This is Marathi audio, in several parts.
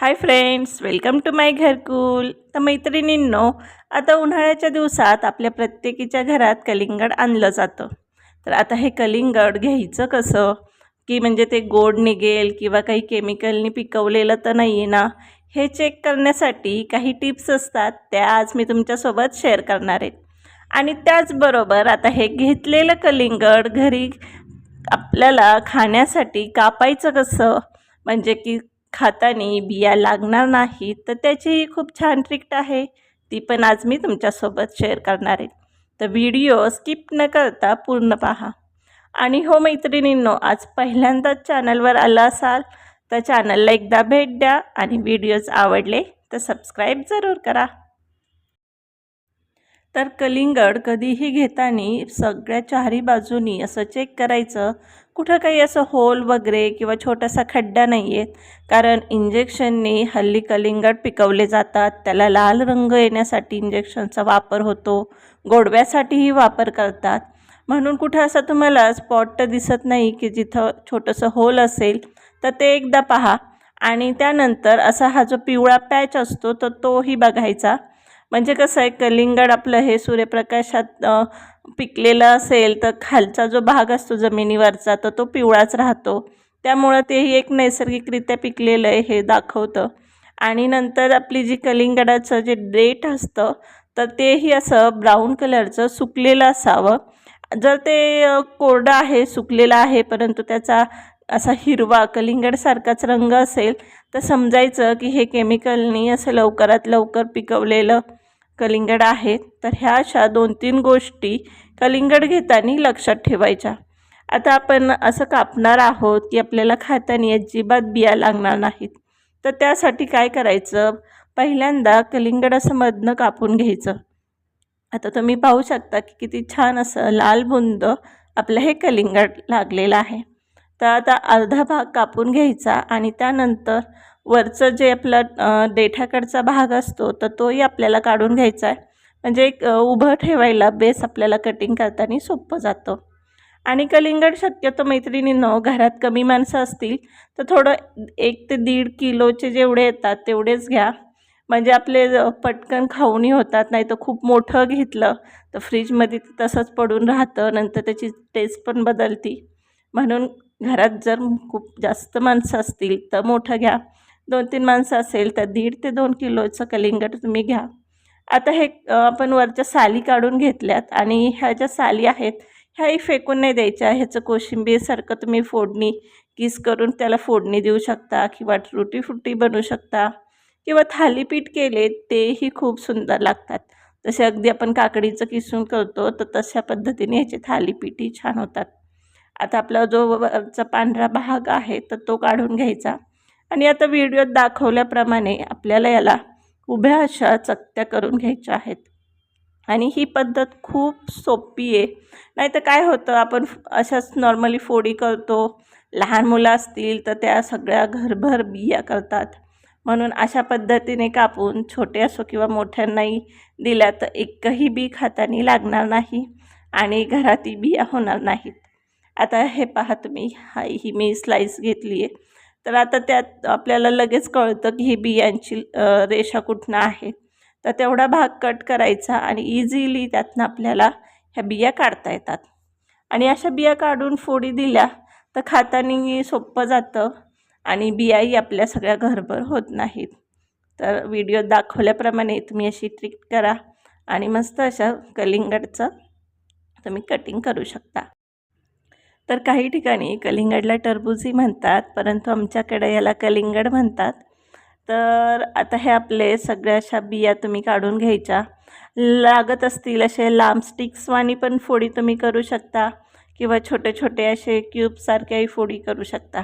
Hi friends welcome to my Gharkul तर मैत्रिणींनो आता उन्हाळ्याच्या दिवसात आपल्या प्रत्येकीच्या घरात कलिंगड आणलं जातं. तर आता हे कलिंगड घ्यायचं कसं? की म्हणजे ते गोड निघेल किंवा काही केमिकलनी पिकवलेलं तर नाही आहे ना? हे चेक करण्यासाठी काही टिप्स असतात त्या आज मी तुमच्यासोबत शेअर करणार आहे. आणि त्याचबरोबर आता हे घेतलेलं कलिंगड घरी आपल्याला खाण्यासाठी कापायचं कसं? म्हणजे की खाताने बिया लागणार नाही तर त्याचीही खूप छान ट्रिक्ट आहे. ती पण आज मी तुमच्यासोबत शेअर करणार आहे. तर व्हिडिओ स्किप न करता पूर्ण पहा. आणि हो मैत्रिणींनो आज पहिल्यांदाच चॅनलवर आला असाल तर चॅनलला एकदा भेट द्या आणि व्हिडिओज आवडले तर सबस्क्राईब जरूर करा. तर कलिंगड कधीही घेताना सगळ्या चारही बाजूनी असं चेक करायचं. कुठं काही असं होल वगैरे किंवा छोटासा खड्डा नाही आहेत कारण इंजेक्शनने हल्ली कलिंगड पिकवले जातात. त्याला लाल रंग येण्यासाठी इंजेक्शनचा वापर होतो. गोडव्यासाठीही वापर करतात. म्हणून कुठं असं तुम्हाला स्पॉट तर दिसत नाही की जिथं छोटंसं होल असेल तर ते एकदा पहा. आणि त्यानंतर असा हा जो पिवळा पॅच असतो तर तोही बघायचा. म्हणजे कसं आहे कलिंगड आपलं हे सूर्यप्रकाशात पिकलेलं असेल तर खालचा जो भाग असतो जमिनीवरचा तर तो पिवळाच राहतो. त्यामुळं तेही एक नैसर्गिकरित्या पिकलेलं आहे हे दाखवतं. आणि नंतर आपली जी कलिंगडाचं जे डेट असतं तर तेही असं ब्राऊन कलरचं सुकलेलं असावं. जर ते कोरडं आहे सुकलेलं आहे परंतु त्याचा असा हिरवा कलिंगडसारखाच रंग असेल तर समजायचं की हे केमिकलनी असं लवकरात लवकर पिकवलेलं कलिंगड आहेत तर ह्या अशा दोन तीन गोष्टी कलिंगड घेताना लक्षात ठेवायच्या. आता आपण असं कापणार आहोत की आपल्याला खाताना अजिबात बिया लागणार नाहीत. तर त्यासाठी काय करायचं? पहिल्यांदा कलिंगड असं मधनं कापून घ्यायचं. आता तुम्ही पाहू शकता की किती छान असं लाल बुंद आपलं हे कलिंगड लागलेलं आहे. तर आता अर्धा भाग कापून घ्यायचा आणि त्यानंतर वरचं जे आपलं देठाकडचा भाग असतो तर तोही आपल्याला काढून घ्यायचा आहे. म्हणजे एक उभं ठेवायला बेस आपल्याला कटिंग करताना सोपं जातं. आणि कलिंगड शक्यतो मैत्रिणींनो घरात कमी माणसं असतील तर थोडं एक ते दीड किलोचे जेवढे येतात तेवढेच घ्या. म्हणजे आपले पटकन खाऊनही होतात नाही तर खूप मोठं घेतलं तर फ्रीजमध्ये तसंच पडून राहतं नंतर त्याची टेस्ट पण बदलती. म्हणून घरात जर खूप जास्त माणसं असतील तर मोठं घ्या. दोन तीन माणसं असेल तर दीड ते दोन किलोचं कलिंगड तुम्ही घ्या. आता हे आपण वरच्या साली काढून घेतल्यात आणि ह्या ज्या साली आहेत ह्याही फेकून नाही द्यायच्या. ह्याचं कोशिंबीरसारखं तुम्ही फोडणी किस करून त्याला फोडणी देऊ शकता किंवा रुटी फ्रुटी बनवू शकता किंवा थालीपीठ केले तेही खूप सुंदर लागतात. जसे अगदी आपण काकडीचं किसून करतो तर तशा पद्धतीने ह्याचे थालीपीठही छान होतात. आता आपला जो वरचा पांढरा भाग आहे तर तो काढून घ्यायचा. आणि आता व्हिडिओत दाखवल्याप्रमाणे आपल्याला याला उभ्या अशा चकत्या करून घ्यायच्या आहेत. आणि ही पद्धत खूप सोपी आहे. नाही तर काय होतं आपण अशाच नॉर्मली फोडी करतो. लहान मुलं असतील तर त्या सगळ्या घरभर बिया करतात. म्हणून अशा पद्धतीने कापून छोटे असो किंवा मोठ्यांनाही दिल्या तर एकही बी खातानी लागणार नाही आणि घरातही बिया होणार नाहीत. आता हे पहा तुम्ही हा ही मी स्लाईस घेतली आहे तर आता त्यात आपल्याला लगेच कळतं की ही बियांची रेषा कुठनं आहे. तर तेवढा भाग कट करायचा आणि इझिली त्यातनं आपल्याला ह्या बिया काढता येतात. आणि अशा बिया काढून फोडी दिल्या तर खातानी सोपं जातं आणि बियाही आपल्या सगळ्या घरभर होत नाहीत. तर व्हिडिओ दाखवल्याप्रमाणे तुम्ही अशी ट्रिक करा आणि मस्त अशा कलिंगडचं तुम्ही कटिंग करू शकता. तर काही ठिकाणी कलिंगडला टरबुजी म्हणतात परंतु आमच्याकडे याला कलिंगड म्हणतात. तर आता हे आपले सगळ्या अशा बिया तुम्ही काढून घ्यायच्या. लागत असतील असे लांब स्टिक्सवानी पण फोडी तुम्ही करू शकता किंवा छोटे छोटे असे क्यूबसारख्याही फोडी करू शकता.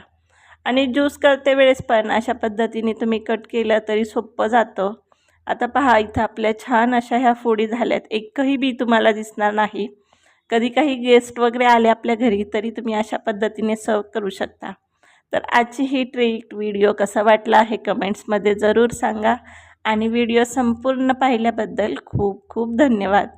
आणि ज्यूस करते वेळेस पण अशा पद्धतीने तुम्ही कट केलं तरी सोपं जातं. आता पहा इथं आपल्या छान अशा ह्या फोडी झाल्यात. एकही बी तुम्हाला दिसणार नाही. कधी काही गेस्ट वगैरे आले आपल्या घरी तरी तुम्ही अशा पद्धतीने सर्व करू शकता. तर आजची ही ट्रीट व्हिडिओ कसा वाटला हे कमेंट्समध्ये जरूर सांगा. आणि व्हिडिओ संपूर्ण पाहिल्याबद्दल खूप खूप धन्यवाद.